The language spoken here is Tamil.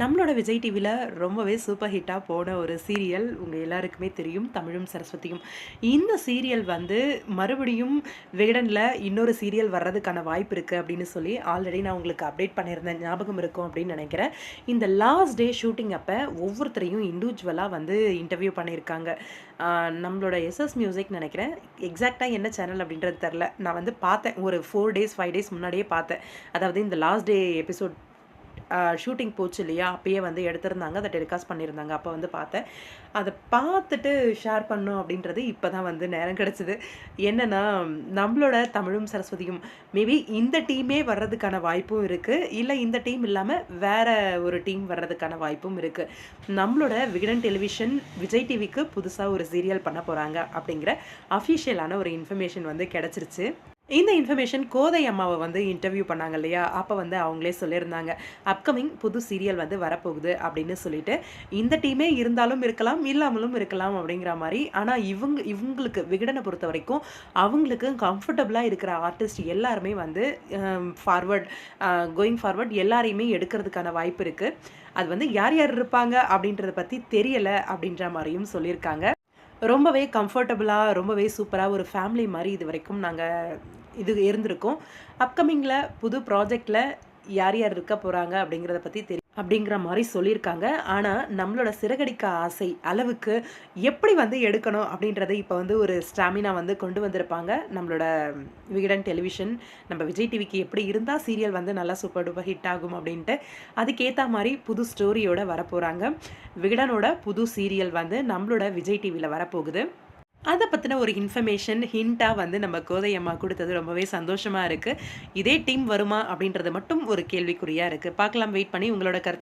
நம்மளோட விஜய் டிவியில் ரொம்பவே சூப்பர் ஹிட்டாக போன ஒரு சீரியல் உங்கள் எல்லாருக்குமே தெரியும் தமிழும் சரஸ்வதியும். இந்த சீரியல் வந்து மறுபடியும் வேடனில் இன்னொரு சீரியல் வர்றதுக்கான வாய்ப்பு இருக்குது அப்படின்னு சொல்லி ஆல்ரெடி நான் உங்களுக்கு அப்டேட் பண்ணியிருந்தேன். ஞாபகம் இருக்கும் அப்படின்னு நினைக்கிறேன். இந்த லாஸ்ட் டே ஷூட்டிங் அப்போ ஒவ்வொருத்தரையும் இண்டிவிஜுவலாக வந்து இன்டர்வியூ பண்ணியிருக்காங்க. நம்மளோட எஸ்எஸ் மியூசிக் நினைக்கிறேன். எக்ஸாக்டாக என்ன சேனல் அப்படின்றது தெரில நான் வந்து பார்த்தேன். ஒரு ஃபோர் டேஸ் ஃபைவ் டேஸ் முன்னாடியே பார்த்தேன். அதாவது இந்த லாஸ்ட் டே எபிசோட் ஷூட்டிங் போச்சு இல்லையா? அப்பயே வந்து எடுத்திருந்தாங்க அதை டெலிகாஸ்ட் பண்ணியிருந்தாங்க. அப்போ வந்து பார்த்தேன். அதை பார்த்துட்டு ஷேர் பண்ணோம் அப்படின்றது இப்போ தான் வந்து நேரம் கிடச்சிது. என்னென்னா நம்மளோட தமிழும் சரஸ்வதியும். மேபி இந்த டீமே வர்றதுக்கான வாய்ப்பும் இருக்குது இல்லை இந்த டீம் இல்லாமல் வேறு ஒரு டீம் வர்றதுக்கான வாய்ப்பும் இருக்குது நம்மளோட விகடன் டெலிவிஷன் விஜய் டிவிக்கு புதுசாக ஒரு சீரியல் பண்ண போகிறாங்க அப்படிங்கிற அஃபிஷியலான ஒரு இன்ஃபர்மேஷன் வந்து கிடச்சிருச்சு. இந்த இன்ஃபர்மேஷன் கோதை அம்மாவை வந்து இன்டர்வியூ பண்ணாங்க இல்லையா? அப்போ வந்து அவங்களே சொல்லியிருந்தாங்க அப்கமிங் புது சீரியல் வந்து வரப்போகுது அப்படின்னு சொல்லிட்டு இந்த டீமே இருந்தாலும் இருக்கலாம் இல்லாமலும் இருக்கலாம் அப்படிங்கிற மாதிரி. ஆனால் இவங்க இவங்களுக்கு விகடனை பொறுத்த வரைக்கும் அவங்களுக்கு கம்ஃபர்டபுளாக இருக்கிற ஆர்டிஸ்ட் எல்லாருமே வந்து ஃபார்வர்ட் கோயிங் ஃபார்வர்ட் எல்லாரையுமே எடுக்கிறதுக்கான வாய்ப்பு இருக்குது அது வந்து யார் யார் இருப்பாங்க அப்படின்றத பற்றி தெரியலை அப்படின்ற மாதிரியும் சொல்லியிருக்காங்க. ரொம்பவே கம்ஃபர்டபுளாக ரொம்பவே சூப்பராக ஒரு ஃபேமிலி மாதிரி இது வரைக்கும் நாங்கள் இது இருந்திருக்கோம். அப்கமிங்கில் புது ப்ராஜெக்டில் யார் யார் இருக்க போகிறாங்க அப்படிங்கிறத பற்றி தெரியும் அப்படிங்கிற மாதிரி சொல்லியிருக்காங்க. ஆனால் நம்மளோட சிறகடிக்க ஆசை அளவுக்கு எப்படி வந்து எடுக்கணும் அப்படின்றத இப்போ வந்து ஒரு ஸ்டாமினா வந்து கொண்டு வந்திருப்பாங்க. நம்மளோட விகடன் டெலிவிஷன் நம்ம விஜய் டிவிக்கு எப்படி இருந்தால் சீரியல் வந்து நல்லா சூப்பர் டூப்பர் ஹிட் ஆகும் அப்படின்ட்டு அதுக்கேற்ற மாதிரி புது ஸ்டோரியோட வரப்போகிறாங்க விகடனோட புது சீரியல் வந்து நம்மளோட விஜய் டிவியில் வரப்போகுது. அதை பற்றின ஒரு இன்ஃபர்மேஷன் ஹிண்ட்டாக வந்து நம்ம கோதை அம்மா கொடுத்தது ரொம்பவே சந்தோஷமாக இருக்குது இதே டீம் வருமா அப்படின்றது மட்டும் ஒரு கேள்விக்குறியாக இருக்குது பார்க்கலாம் வெயிட் பண்ணி உங்களோட கருத்து